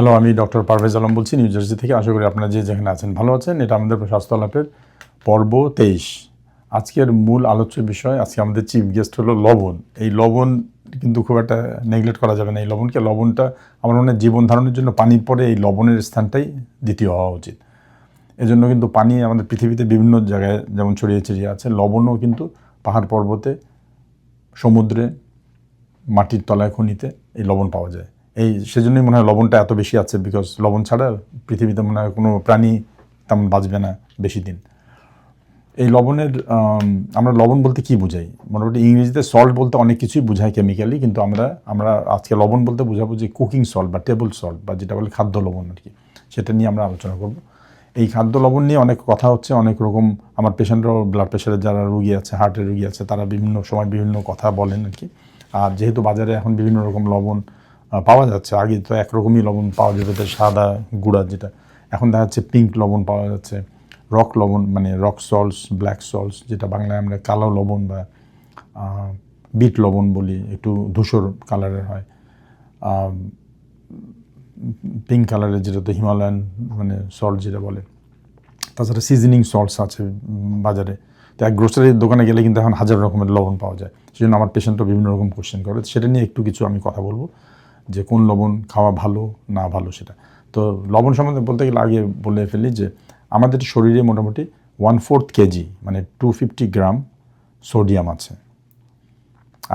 Hello আমি doctor Parvez Alam বলছি new jersey থেকে। আশা করি আপনারা যে যেখানে আছেন ভালো আছেন। এটা আমাদের স্বাস্থ্য আলাপের পর্ব তেইশ। আজকের মূল আলোচ্য বিষয়, আজকে আমাদের চিফ গেস্ট হলো লবণ। এই লবণ কিন্তু খুব একটা নেগলেক্ট করা যাবে না। এই লবণকে, লবণটা আমার মনে হয় জীবন ধারণের জন্য পানির পরে এই লবণের স্থানটাই দ্বিতীয় হওয়া উচিত। এজন্য কিন্তু পানি আমাদের পৃথিবীতে বিভিন্ন জায়গায় যেমন ছড়িয়ে ছিটিয়ে আছে, লবণও কিন্তু পাহাড় পর্বতে, সমুদ্রে, মাটির তলায়, খনিতে এই লবণ পাওয়া যায়। এই সেজন্যই মনে হয় লবণটা এত বেশি আছে বিকজ লবণ ছাড়া পৃথিবীতে মনে হয় কোনো প্রাণী তেমন বাঁচবে না বেশি দিন। এই লবণের আমরা লবণ বলতে কি বুঝাই? মোটামুটি ইংরেজিতে সল্ট বলতে অনেক কিছুই বোঝায় কেমিক্যালি কিন্তু আমরা আমরা আজকে লবণ বলতে বোঝাবো যে কুকিং সল্ট বা টেবল সল্ট বা যেটা বলে খাদ্য লবণ আর কি, সেটা নিয়ে আমরা আলোচনা করব। এই খাদ্য লবণ নিয়ে অনেক কথা হচ্ছে, অনেক রকম আমার পেশেন্টরাও ব্লাড প্রেশারের যারা রুগী আছে হার্টের রুগী আছে, তারা বিভিন্ন সময় বিভিন্ন কথা বলেন আর কি। আর যেহেতু বাজারে এখন বিভিন্ন রকম লবণ পাওয়া যাচ্ছে। আগে তো একরকমই লবণ পাওয়া যেত সাদা গুঁড়া যেটা। এখন দেখা যাচ্ছে পিঙ্ক লবণ পাওয়া যাচ্ছে। রক লবণ মানে রক সল্টস ব্ল্যাক সল্টস যেটা বাংলায় আমরা কালো লবণ বা বিট লবণ বলি, একটু ধূসর কালারের হয়। পিঙ্ক কালারের যেটা তো হিমালয়ান মানে সল্ট যেটা বলে। তাছাড়া সিজনিং সল্টস আছে বাজারে। তো এক গ্রোসারির দোকানে গেলে কিন্তু এখন হাজার রকমের লবণ পাওয়া যায়। সেই জন্য আমার পেশেন্টও বিভিন্ন রকম কোশ্চেন করে। সেটা নিয়ে একটু কিছু আমি কথা বলব। যে কোন লবণ খাওয়া ভালো, না ভালো সেটা। তো লবণ সম্বন্ধে বলতে গেলে আগে বলে ফেলি যে আমাদের শরীরে মোটামুটি ওয়ান ফোর্থ কেজি মানে টু ফিফটি গ্রাম সোডিয়াম আছে।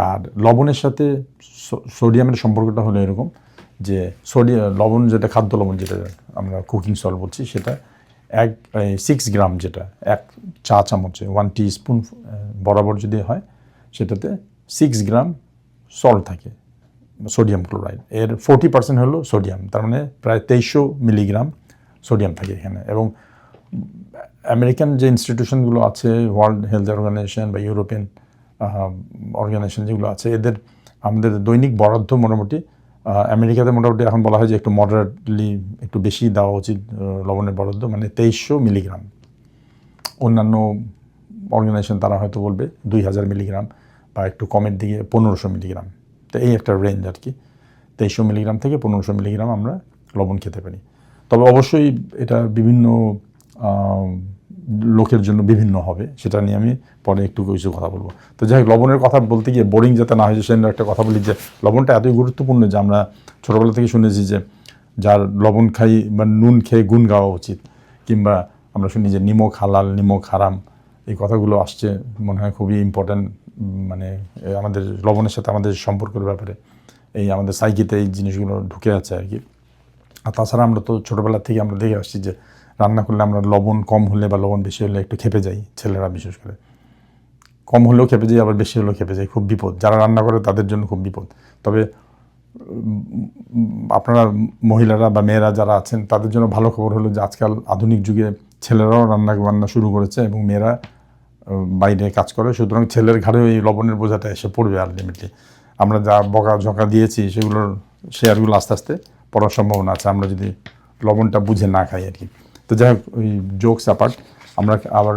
আর লবণের সাথে সোডিয়ামের সম্পর্কটা হলো এরকম যে সোডিয়াম লবণ যেটা, খাদ্য লবণ যেটা আমরা কুকিং সল্ট বলছি, সেটা এক সিক্স গ্রাম যেটা, এক চা চামচে ওয়ান টি স্পুন বরাবর যদি হয়, সেটাতে সিক্স গ্রাম সল্ট থাকে। Sodium chloride. এর ফোর্টি পার্সেন্ট হলো সোডিয়াম, তার মানে প্রায় তেইশশো মিলিগ্রাম সোডিয়াম থাকে এখানে। এবং আমেরিকান যে ইনস্টিটিউশনগুলো আছে ওয়ার্ল্ড হেলথ অর্গানাইজেশন বা ইউরোপিয়ান অর্গানাইজেশন যেগুলো আছে, এদের আমাদের দৈনিক বরাদ্দ মোটামুটি আমেরিকাতে মোটামুটি এখন বলা হয় যে একটু মডারেটলি একটু বেশি দেওয়া উচিত লবণের বরাদ্দ মানে তেইশশো মিলিগ্রাম। অন্যান্য অর্গানাইজেশন তারা হয়তো বলবে দুই হাজার মিলিগ্রাম বা একটু কমের দিকে পনেরোশো মিলিগ্রাম। তো এই একটা রেঞ্জ আর কি। তেইশশো মিলিগ্রাম থেকে পনেরোশো মিলিগ্রাম আমরা লবণ খেতে পারি। তবে অবশ্যই এটা বিভিন্ন লোকের জন্য বিভিন্ন হবে, সেটা নিয়ে আমি পরে একটু কিছু কথা বলব। তো যাই হোক, লবণের কথা বলতে গিয়ে বোরিং যাতে না হয় সেজন্য একটা কথা বলি যে, লবণটা এতই গুরুত্বপূর্ণ যে আমরা ছোটোবেলা থেকে শুনেছি যে, যার লবণ খাই বা নুন খেয়ে গুণ গাওয়া উচিত, কিংবা আমরা শুনি যে, নিমক হালাল, নিমক হারাম, এই কথাগুলো আসছে, মনে হয় খুবই ইম্পর্ট্যান্ট মানে আমাদের লবণের সাথে আমাদের সম্পর্কের ব্যাপারে, এই আমাদের সাইকিতে এই জিনিসগুলো ঢুকে আছে আর কি। আর তাছাড়া আমরা তো ছোটোবেলা থেকে আমরা দেখে আসছি যে, রান্না করলে আমরা লবণ কম হলে বা লবণ বেশি হলে একটু খেপে যাই ছেলেরা বিশেষ করে। কম হলেও খেপে যাই, আবার বেশি হলেও খেপে যাই, খুব বিপদ। যারা রান্না করে তাদের জন্য খুব বিপদ। তবে আপনারা মহিলারা বা মেয়েরা যারা আছেন, তাদের জন্য ভালো খবর হলো যে, আজকাল আধুনিক যুগে ছেলেরাও রান্না বান্না শুরু করেছে এবং মেয়েরা বাইরে কাজ করে, সুতরাং ছেলের ঘাড়ে ওই লবণের বোঝাটা এসে পড়বে আলটিমেটলি আমরা যা বকা ঝকা দিয়েছি, সেগুলোর শেয়ারগুলো আস্তে আস্তে পড়ার সম্ভাবনা আছে, আমরা যদি লবণটা বুঝে না খাই আর কি তো যাই হোক, ওই জোকস অ্যাপার্ট আমরা আবার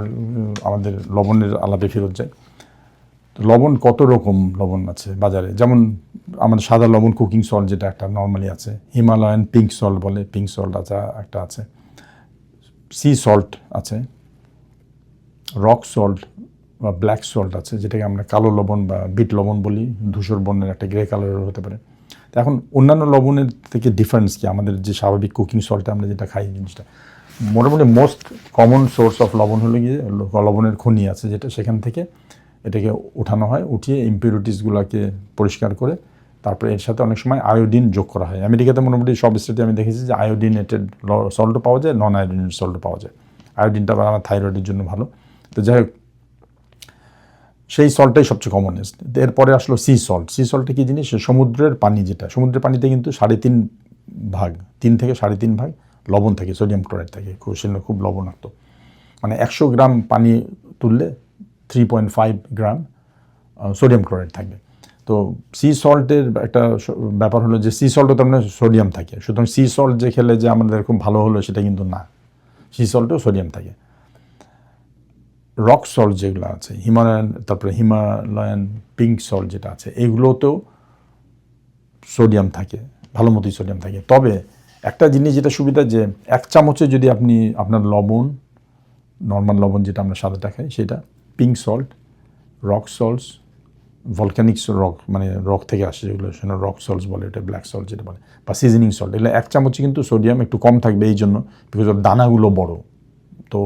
আমাদের লবণের আলাপে ফেরত যাই। লবণ কত রকম লবণ আছে বাজারে? যেমন আমাদের সাদা লবণ কুকিং সল্ট যেটা একটা নর্মালি আছে হিমালয়ান পিঙ্ক সল্ট বলে পিঙ্ক সল্ট আছে একটা আছে। সি সল্ট আছে রক সল্ট বা ব্ল্যাক সল্ট আছে, যেটাকে আমরা কালো লবণ বা বিট লবণ বলি, ধূসর বর্ণের একটা গ্রে কালারের হতে পারে। তো এখন অন্যান্য লবণের থেকে ডিফারেন্স কি? আমাদের যে স্বাভাবিক কুকিং সল্টে আমরা যেটা খাই জিনিসটা। মোটামুটি মোস্ট কমন সোর্স অফ লবণ হলো গিয়ে লবণের খনি আছে, যেটা সেখান থেকে এটাকে উঠানো হয়, উঠিয়ে ইম্পিউরিটিসগুলোকে পরিষ্কার করে তারপরে এর সাথে অনেক সময় আয়োডিন যোগ করা হয়। আমেরিকাতে মোটামুটি সব স্টেটে আমি দেখেছি যে আয়োডিনেটেড সল্টও পাওয়া যায় নন আয়োডিনেটেড সল্টও পাওয়া যায়। আয়োডিনটা আবার আমার থাইরয়েডের জন্য ভালো। তো যাই হোক, সেই সল্টটাই সবচেয়ে কমনেস্ট এরপরে আসলো সি সল্ট সি সল্টটা কী জিনিস? সমুদ্রের পানি যেটা। সমুদ্রের পানিতে কিন্তু সাড়ে তিন ভাগ, তিন থেকে সাড়ে তিন ভাগ লবণ থাকে সোডিয়াম ক্লোরাইড থাকে। খুব সেগুলো খুব লবণাক্ত। মানে একশো গ্রাম পানি তুললে three point five gram sodium chloride থাকবে। তো সি সল্টের একটা ব্যাপার হলো যে সি সল্টও তার মানে সোডিয়াম থাকে। সুতরাং সি সল্ট যে খেলে যে আমাদের খুব ভালো হলো সেটা কিন্তু না। সি সল্টেও সোডিয়াম থাকে। রক সল্ট যেগুলো আছে হিমালয়ান তারপরে হিমালয়ান পিঙ্ক সল্ট যেটা আছে, এগুলোতেও সোডিয়াম থাকে, ভালো মতোই সোডিয়াম থাকে। তবে একটা জিনিস যেটা সুবিধা যে, এক চামচে যদি আপনি আপনার লবণ নর্মাল লবণ যেটা আমরা সাদাটা খাই, সেটা pink salt rock salts volcanic rock মানে রক থেকে আসে যেগুলো সেটা রক সল্টস বলে, এটা ব্ল্যাক সল্ট যেটা বলে, বা সিজনিং সল্ট এগুলো এক চামচে কিন্তু সোডিয়াম একটু কম থাকবে এই জন্য বিকজ দানাগুলো বড়। তো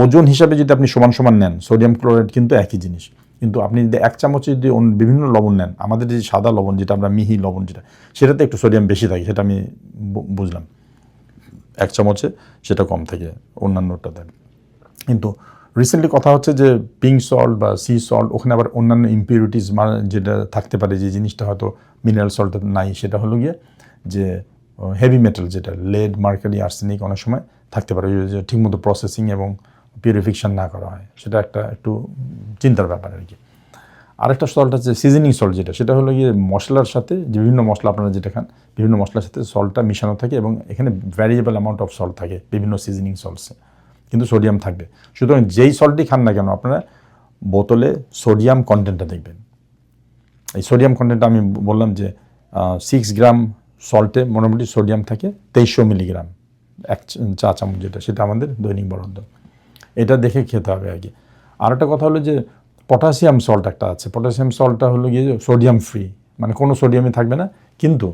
ওজন হিসাবে যদি আপনি সমান সমান নেন, সোডিয়াম ক্লোরাইড কিন্তু একই জিনিস। কিন্তু আপনি যদি এক চামচে যদি বিভিন্ন লবণ নেন, আমাদের যে সাদা লবণ যেটা, আমরা মিহি লবণ যেটা, সেটাতে একটু সোডিয়াম বেশি থাকে, সেটা আমি বুঝলাম। এক চামচে সেটা কম থাকে অন্যান্যটাতে। কিন্তু রিসেন্টলি কথা হচ্ছে যে পিঙ্ক সল্ট বা সি সল্ট ওখানে আবার অন্যান্য ইম্পিউরিটিস মানে যেটা থাকতে পারে, যে জিনিসটা হয়তো মিনারেল সল্ট নাই, সেটা হলো গিয়ে যে হেভি মেটাল যেটা লেড মার্কারি আর্সেনিক অনেক সময় থাকতে পারে ঠিকমতো প্রসেসিং এবং পিউরিফিকেশন না করা হয়। সেটা একটা একটু চিন্তার ব্যাপার আর কি। আরেকটা সল্ট আছে সিজনিং সল্ট যেটা, সেটা হলো গিয়ে মশলার সাথে বিভিন্ন মশলা আপনারা যেটা খান, বিভিন্ন মশলার সাথে সল্টটা মিশানো থাকে এবং এখানে ভ্যারিয়েবল অ্যামাউন্ট অফ সল্ট থাকে, বিভিন্ন সিজনিং সল্টসে কিন্তু সোডিয়াম থাকবে। সুতরাং যেই সল্টই খান না কেন, আপনারা বোতলে সোডিয়াম কন্টেন্টটা দেখবেন। এই সোডিয়াম কন্টেন্টটা আমি বললাম যে সিক্স গ্রাম সল্টে মোটামুটি সোডিয়াম থাকে তেইশশো মিলিগ্রাম, এক চা চামচ যেটা, সেটা আমাদের দৈনিক বরাদ্দ। এটা দেখে খেতে হবে কি আর একটা কথা হলো যে, পটাশিয়াম সল্ট একটা আছে। পটাশিয়াম সল্টটা হলো গিয়ে সোডিয়াম ফ্রি মানে কোনো সোডিয়ামই থাকবে না। কিন্তু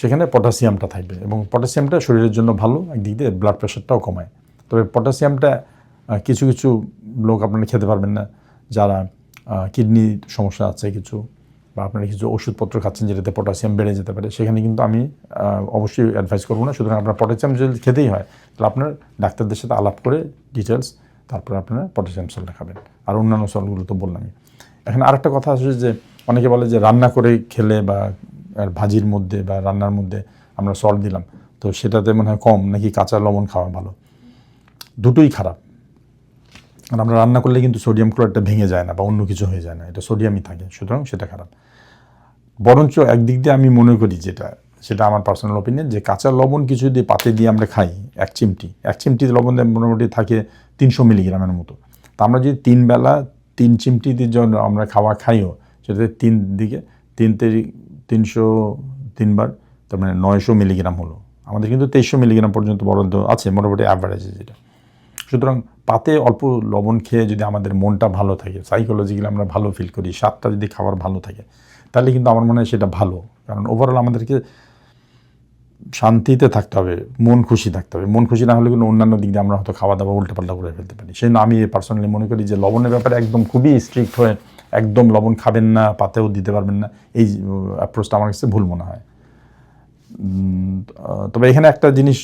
সেখানে পটাশিয়ামটা থাকবে এবং পটাশিয়ামটা শরীরের জন্য ভালো, একদিক দিয়ে ব্লাড প্রেশারটাও কমায়। তবে পটাশিয়ামটা কিছু কিছু লোক আপনারা খেতে পারবেন না। যারা কিডনি সমস্যা আছে কিছু বা আপনারা কিছু ওষুধপত্র খাচ্ছেন যেটাতে পটাশিয়াম বেড়ে যেতে পারে, সেখানে কিন্তু আমি অবশ্যই অ্যাডভাইস করব না। সুতরাং আপনার পটাশিয়াম যদি খেতেই হয়, তাহলে আপনার ডাক্তারদের সাথে আলাপ করে ডিটেলস তারপরে আপনারা পটাশিয়াম সল্টটা খাবেন। আর অন্যান্য সল্টগুলো তো বললামই। এখানে আরেকটা কথা আছে যে, অনেকে বলে যে রান্না করে খেলে বা ভাজির মধ্যে বা রান্নার মধ্যে আমরা সল্ট দিলাম, তো সেটাতে মনে হয় কম, নাকি কাঁচা লবণ খাওয়া ভালো? দুটোই খারাপ। আর আমরা রান্না করলে কিন্তু সোডিয়াম ক্লোরাইডটা ভেঙে যায় না বা অন্য কিছু হয়ে যায় না, এটা সোডিয়ামই থাকে, সুতরাং সেটা খারাপ। বরঞ্চ একদিক দিয়ে আমি মনে করি যেটা সেটা আমার পার্সোনাল ওপিনিয়ন যে কাঁচা লবণ কিছু যদি পাতে দিয়ে আমরা খাই, এক চিমটি এক চিমটি লবণ মোটামুটি থাকে তিনশো মিলিগ্রামের মতো। তা আমরা যদি তিন বেলা তিন চিমটি জন্য আমরা খাওয়া খাইও, সেটাতে তিন দিকে তিন তিনশো তিনবার, তার মানে নয়শো মিলিগ্রাম হলো। আমাদের কিন্তু তেইশশো মিলিগ্রাম পর্যন্ত বরাদ্দ আছে, মোটামুটি অ্যাভারেজে যেটা। সুতরাং পাতে অল্প লবণ খেয়ে যদি আমাদের মনটা ভালো থাকে সাইকোলজিক্যালি আমরা ভালো ফিল করি, স্বাদটা যদি খাবার ভালো থাকে, তাহলে কিন্তু আমার মনে হয় সেটা ভালো। কারণ ওভারঅল আমাদেরকে শান্তিতে থাকতে হবে, মন খুশি থাকতে হবে। মন খুশি না হলে কিন্তু অন্যান্য দিক দিয়ে আমরা হয়তো খাওয়া দাওয়া উল্টোপাল্টা করে ফেলতে পারি। সেই আমি পার্সোনালি মনে করি যে লবণের ব্যাপারে একদম খুবই স্ট্রিক্ট হয়ে একদম লবণ খাবেন না, পাতেও দিতে পারবেন না। এই অ্যাপ্রোচটা আমার কাছে ভুল মনে হয়। তবে এখানে একটা জিনিস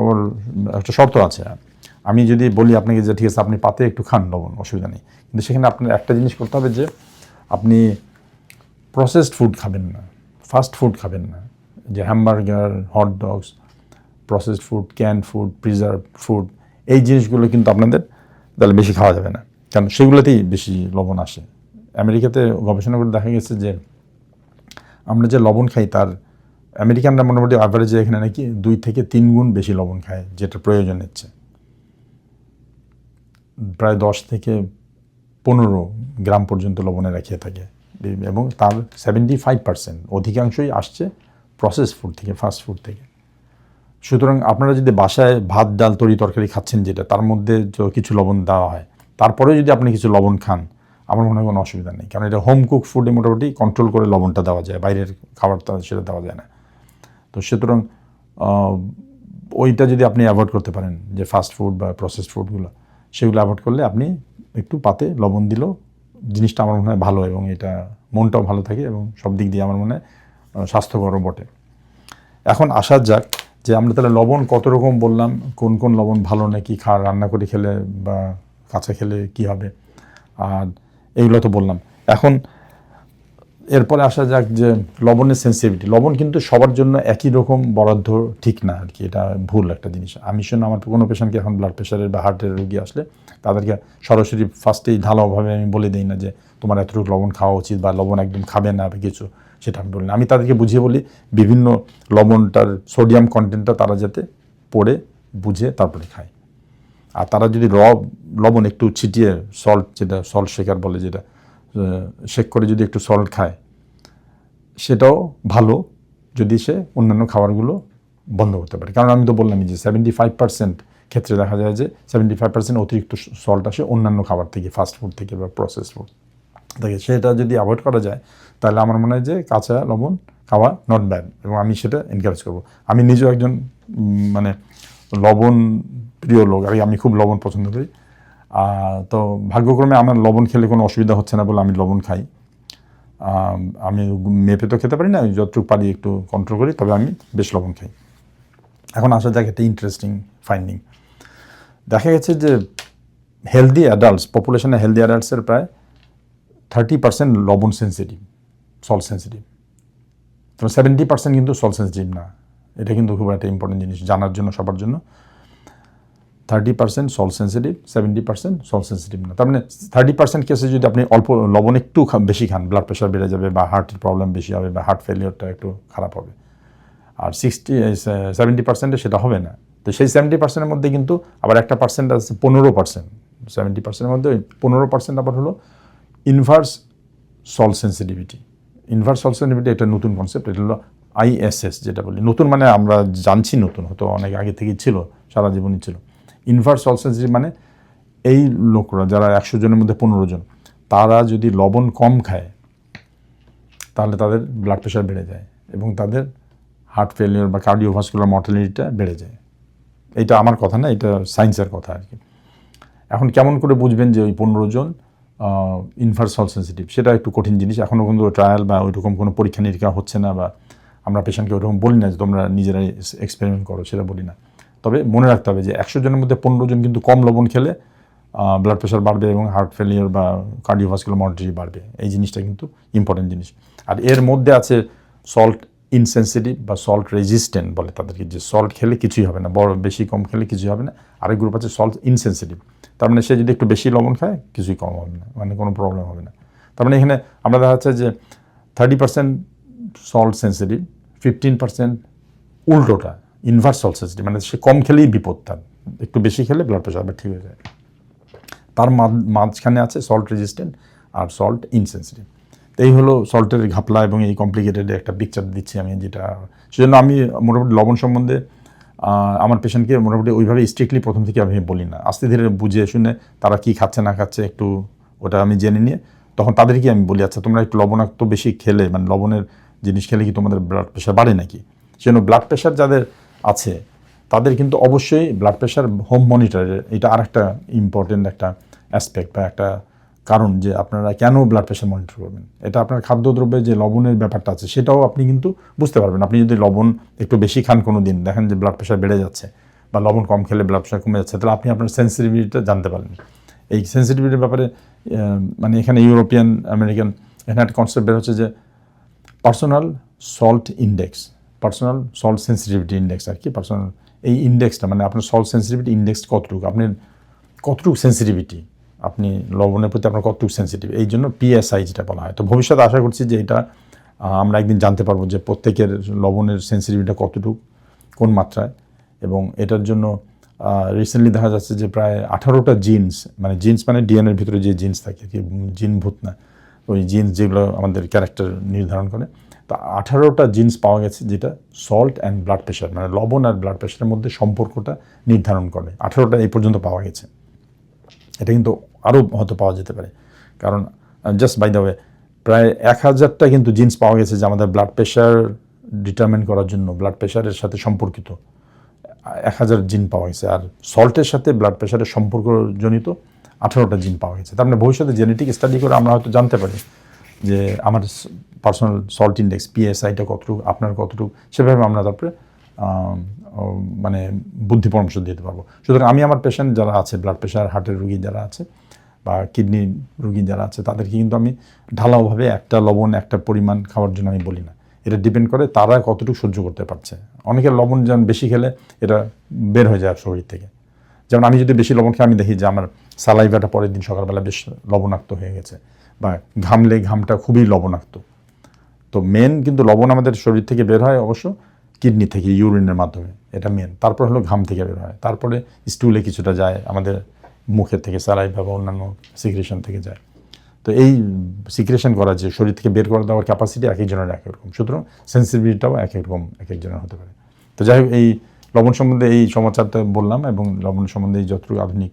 আমার একটা শর্ত আছে। আমি যদি বলি আপনাকে যে ঠিক আছে, আপনি পাতে একটু খান লবণ, অসুবিধা নেই। কিন্তু সেখানে আপনার একটা জিনিস করতে হবে যে, আপনি প্রসেসড ফুড খাবেন না ফাস্ট ফুড খাবেন না। যে hamburger hot dogs processed food can food preserve food এই জিনিসগুলো কিন্তু আপনাদের তাহলে বেশি খাওয়া যাবে না। কারণ সেগুলোতেই বেশি লবণ আসে। আমেরিকাতে গবেষণা করে দেখা গেছে যে আমরা যে লবণ খাই তার আমেরিকানরা মোটামুটি অ্যাভারেজে এখানে নাকি দুই থেকে তিন গুণ বেশি লবণ খায়, যেটা প্রয়োজন হচ্ছে। প্রায় দশ থেকে পনেরো গ্রাম পর্যন্ত লবণেরা খেয়ে থাকে। এবং তার সেভেন্টি ফাইভ পার্সেন্ট অধিকাংশই আসছে প্রসেস ফুড থেকে ফাস্ট ফুড থেকে। সুতরাং আপনারা যদি বাসায় ভাত, ডাল, তরি তরকারি খাচ্ছেন যেটা, তার মধ্যে কিছু লবণ দেওয়া হয়। তারপরে যদি আপনি কিছু লবণ খান, আমার মনে হয় কোনো অসুবিধা নেই। কারণ এটা হোম কুক ফুডে মোটামুটি কন্ট্রোল করে লবণটা দেওয়া যায়, বাইরের খাবারটা সেটা দেওয়া যায় না। তো সুতরাং ওইটা যদি আপনি অ্যাভয়েড করতে পারেন, যে ফাস্ট ফুড বা প্রসেসড ফুডগুলো সেগুলো অ্যাভয়েড করলে আপনি একটু পাতে লবণ দিলেও জিনিসটা আমার মনে হয় ভালো এবং এটা মনটাও ভালো থাকে এবং সব দিক দিয়ে আমার মনে হয় স্বাস্থ্যকরও বটে। এখন আসা যাক যে আমরা তাহলে লবণ কত রকম বললাম, কোন কোন লবণ ভালো নাকি খা, রান্না করে খেলে বা কাঁচা খেলে কি হবে। আর এগুলো তো বললাম। এখন এরপরে আসা যাক যে লবণের সেন্সিটিভিটি লবণ কিন্তু সবার জন্য একই রকম বরাদ্দ ঠিক না আর কি, এটা ভুল একটা জিনিস। আমি শুনে আমার কোনো পেশেন্টকে এখন ব্লাড প্রেশারের বা হার্টের রোগী আসলে তাদেরকে সরাসরি ফার্স্টেই ঢালাওভাবে আমি বলে দিই না যে তোমার এতটুকু লবণ খাওয়া উচিত বা লবণ একদম খাবে না বা কিছু। সেটা আমি বলি আমি তাদেরকে বুঝিয়ে বলি, বিভিন্ন লবণটার, সোডিয়াম কন্টেন্টটা তারা যাতে পড়ে, বুঝে তারপরে খায়। আর তারা যদি র, লবণ একটু ছিটিয়ে সল্ট যেটা সল্ট শেকার বলে যেটা শেক করে যদি একটু সল্ট খায়, সেটাও ভালো যদি সে অন্যান্য খাবারগুলো বন্ধ করতে পারে। কারণ আমি তো বললামই যে সেভেন্টি ফাইভ পার্সেন্ট ক্ষেত্রে দেখা যায় যে সেভেন্টি ফাইভ পার্সেন্ট অতিরিক্ত সল্ট আসে অন্যান্য খাবার থেকে ফাস্ট ফুড থেকে বা প্রসেস ফুড থেকে। সেটা যদি অ্যাভয়েড করা যায় তাহলে আমার মনে হয় যে কাঁচা লবণ খাওয়া নট ব্যাড এবং আমি সেটা এনকারেজ করব। আমি নিজেও একজন মানে লবণ প্রিয় লোক আর আমি খুব লবণ পছন্দ করি। তো ভাগ্যক্রমে আমার লবণ খেলে কোনো অসুবিধা হচ্ছে না বলে আমি লবণ খাই। আমি মেপে তো খেতে পারি না, যতটুকু পারি একটু কন্ট্রোল করি, তবে আমি বেশ লবণ খাই। এখন আসা যাক, একটা ইন্টারেস্টিং ফাইন্ডিং দেখা গেছে যে হেলদি অ্যাডাল্টস পপুলেশনে হেলদি অ্যাডাল্টসের প্রায় থার্টি পার্সেন্ট লবণ সেন্সিটিভ সল সেন্সিটিভ তো সেভেন্টি পার্সেন্ট কিন্তু সল সেন্সিটিভ না। এটা কিন্তু খুব একটা ইম্পর্টেন্ট জিনিস জানার জন্য, সবার জন্য। Thirty percent salt sensitive seventy percent salt sensitive না। তার মানে থার্টি পার্সেন্ট কেসে যদি আপনি অল্প লবণ একটু বেশি খান ব্লাড প্রেশার বেড়ে যাবে বা হার্টের প্রবলেম বেশি হবে বা হার্ট ফেলিওরটা একটু খারাপ হবে। আর সিক্সটি সেভেন্টি পার্সেন্টে সেটা হবে না। তো সেই সেভেন্টি পার্সেন্টের মধ্যে কিন্তু আবার একটা পার্সেন্ট আছে, পনেরো পার্সেন্ট সেভেন্টি পার্সেন্টের মধ্যে পনেরো পার্সেন্ট আবার হলো inverse salt sensitivity inverse sensitivity একটা নতুন কনসেপ্ট এটা হলো আইএসএস যেটা বলি। নতুন মানে আমরা জানছি নতুন, হয়তো অনেক আগে থেকেই ছিল, সারা জীবনই ছিল। ইনভার্স সেন্সিটিভ মানে এই লোকরা, যারা একশো জনের মধ্যে পনেরো জন, তারা যদি লবণ কম খায়, তাহলে তাদের ব্লাড প্রেশার বেড়ে যায় এবং তাদের হার্ট ফেলিওর বা কার্ডিওভাস্কুলার মর্টালিটিটা বেড়ে যায়। এটা আমার কথা না, এটা সায়েন্সের কথা আর কি। এখন কেমন করে বুঝবেন যে ওই পনেরো জন ইনভার্সাল সেন্সিটিভ সেটা একটু কঠিন জিনিস। এখনও কিন্তু ট্রায়াল বা ওইরকম কোনো পরীক্ষা নিরীক্ষা হচ্ছে না বা আমরা পেশেন্টকে ওইরকম বলি না যে তোমরা নিজেরাই এক্সপেরিমেন্ট করো, সেটা বলি না। তবে মনে রাখতে হবে যে একশো জনের মধ্যে পনেরো জন কিন্তু কম লবণ খেলে ব্লাড প্রেশার বাড়বে এবং হার্ট ফেলিয়ার বা কার্ডিওভাস্কুলার মর্টালিটি বাড়বে। এই জিনিসটা কিন্তু ইম্পর্টেন্ট জিনিস। আর এর মধ্যে আছে সল্ট ইনসেন্সিটিভ বা সল্ট রেজিস্ট্যান্ট বলে তাদেরকে, যে সল্ট খেলে কিছুই হবে না, বড়, বেশি, কম খেলে কিছুই হবে না। আরেক গ্রুপ আছে সল্ট ইনসেন্সিটিভ তার মানে সে যদি একটু বেশি লবণ খায়, কিছুই কম হবে না মানে কোনো প্রবলেম হবে না। তার মানে এখানে আমরা দেখা যাচ্ছে যে thirty percent salt sensitive fifteen percent উল্টোটা ইনভার্স সল্ট সেন্সিটিভ মানে সে কম খেলেই বিপদ তার। একটু বেশি খেলে ব্লাড প্রেশার আবার ঠিক হয়ে যায়। তার মাঝখানে আছে সল্ট রেজিস্ট্যান্ট আর সল্ট ইনসেন্সিটিভ এই হলো সল্টের ঘাপলা এবং এই কমপ্লিকেটেড একটা পিকচার দিচ্ছি আমি যেটা, সেজন্য আমি মোটামুটি লবণ সম্বন্ধে আমার পেশেন্টকে মোটামুটি ওইভাবে স্ট্রিক্টলি প্রথম থেকে আমি বলি না। আস্তে ধীরে বুঝে শুনে তারা কি খাচ্ছে না খাচ্ছে একটু ওটা আমি জেনে নিয়ে, তখন তাদেরকে আমি বলি আচ্ছা তোমরা একটু লবণাক্ত বেশি খেলে মানে লবণের জিনিস খেলে কি তোমাদের ব্লাড প্রেশার বাড়ে নাকি? সেজন্য ব্লাড প্রেশার যাদের আছে, তাদের কিন্তু অবশ্যই ব্লাড প্রেশার হোম মনিটরের এটা আর একটা ইম্পর্টেন্ট একটা অ্যাসপেক্ট বা একটা কারণ যে আপনারা কেন ব্লাড প্রেশার মনিটর করবেন? এটা আপনার খাদ্যদ্রব্যে যে লবণের ব্যাপারটা আছে, সেটাও আপনি কিন্তু বুঝতে পারবেন। আপনি যদি লবণ একটু বেশি খান কোনো দিন দেখেন যে ব্লাড প্রেশার বেড়ে যাচ্ছে বা লবণ কম খেলে ব্লাড প্রেশার কমে যাচ্ছে, তাহলে আপনি আপনার সেন্সিটিভিটিটা জানতে পারেন। এই সেন্সিটিভিটির ব্যাপারে মানে এখানে ইউরোপিয়ান, আমেরিকান, এখানে একটা কনসেপ্ট বের হচ্ছে যে personal salt index personal salt sensitivity index আর কি পার্সোনাল এই ইন্ডেক্সটা মানে আপনার সল্ট সেন্সিটিভিটি ইন্ডেক্স কতটুকু? আপনি কতটুকু সেন্সিটিভিটি আপনি লবণের প্রতি আপনার কতটুকু সেন্সিটিভ এই জন্য পিএসআই যেটা বলা হয়। তো ভবিষ্যতে আশা করছি যে এটা আমরা একদিন জানতে পারব যে প্রত্যেকের লবণের সেন্সিটিভিটা কতটুকু, কোন মাত্রায়। এবং এটার জন্য রিসেন্টলি দেখা যাচ্ছে যে প্রায় আঠারোটা জিন্স মানে জিন্স মানে ডিএনএর ভিতরে যে জিন্স থাকে, কি জিন ভূত না, ওই জিন্স যেগুলো আমাদের ক্যারেক্টার নির্ধারণ করে। তা আঠারোটা জিন্স পাওয়া গেছে যেটা সল্ট অ্যান্ড ব্লাড প্রেশার মানে লবণ আর ব্লাড প্রেশারের মধ্যে সম্পর্কটা নির্ধারণ করে। আঠারোটা এই পর্যন্ত পাওয়া গেছে। এটা কিন্তু আরও হয়তো পাওয়া যেতে পারে। কারণ জাস্ট বাই দ্য ওয়ে প্রায় এক হাজারটা কিন্তু জিন্স পাওয়া গেছে যে আমাদের ব্লাড প্রেশার ডিটারমিন করার জন্য ব্লাড প্রেশারের সাথে সম্পর্কিত। এক হাজার জিন পাওয়া গেছে, আর সল্টের সাথে ব্লাড প্রেশারের সম্পর্কজনিত আঠারোটা জিন পাওয়া গেছে। তার মানে ভবিষ্যতে জেনেটিক স্টাডি করে আমরা হয়তো জানতে পারি যে আমার পার্সোনাল সল্ট ইন্ডেক্স পিএসআইটা কতটুকু, আপনার কতটুকু, সেভাবে আমরা তারপরে মানে বুদ্ধি পরামর্শ দিতে পারব। সুতরাং আমি আমার পেশেন্ট যারা আছে ব্লাড প্রেশার হার্টের রুগী যারা আছে বা কিডনি রুগী যারা আছে, তাদেরকে কিন্তু আমি ঢালাওভাবে একটা লবণ, একটা পরিমাণ খাওয়ার জন্য আমি বলি না। এটা ডিপেন্ড করে তারা কতটুকু সহ্য করতে পারছে। অনেকের লবণ যেমন বেশি খেলে এটা বের হয়ে যায় শরীর থেকে। যেমন আমি যদি বেশি লবণ খাই আমি দেখি যে আমার সালাইভাটা পরের দিন সকালবেলা বেশ লবণাক্ত হয়ে গেছে বা ঘামলে ঘামটা খুবই লবণাক্ত। তো মেন কিন্তু লবণ আমাদের শরীর থেকে বের হয় অবশ্য কিডনি থেকে ইউরিনের মাধ্যমে। এটা মেন তারপর হলো ঘাম থেকে বের হয়। তারপরে স্টুলে কিছুটা যায়, আমাদের মুখের থেকে সালাইভা বা অন্যান্য সিক্রেশন থেকে যায়। তো এই সিক্রেশন করা যে শরীর থেকে বের করে দেওয়ার ক্যাপাসিটি এক একজনের এক রকম। সুতরাং সেন্সিটিভিটিটাও এক এক রকম, এক একজনের হতে পারে। তো যাই হোক, এই লবণ সম্বন্ধে এই সমাচারটা বললাম এবং লবণ সম্বন্ধে এই যতটুকু আধুনিক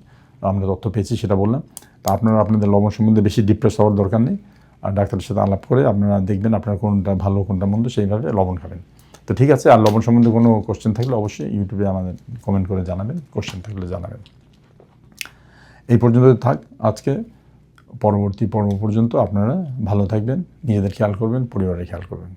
আমরা তথ্য পেয়েছি সেটা বললাম। তা আপনারা আপনাদের লবণ সম্বন্ধে বেশি ডিপ্রেস হওয়ার দরকার নেই। আর ডাক্তারের সাথে আলাপ করে আপনারা দেখবেন আপনার কোনটা ভালো, কোনটা মন্দ, সেইভাবে লবণ খাবেন। তো ঠিক আছে, আর লবণ সম্বন্ধে কোনো কোশ্চেন থাকলে অবশ্যই ইউটিউবে আমাদের কমেন্ট করে জানাবেন কোশ্চেন থাকলে জানাবেন। এই পর্যন্ত থাক, আজকে। পরবর্তী পর্ব পর্যন্ত আপনারা ভালো থাকবেন, নিজেদের খেয়াল করবেন, পরিবারের খেয়াল করবেন।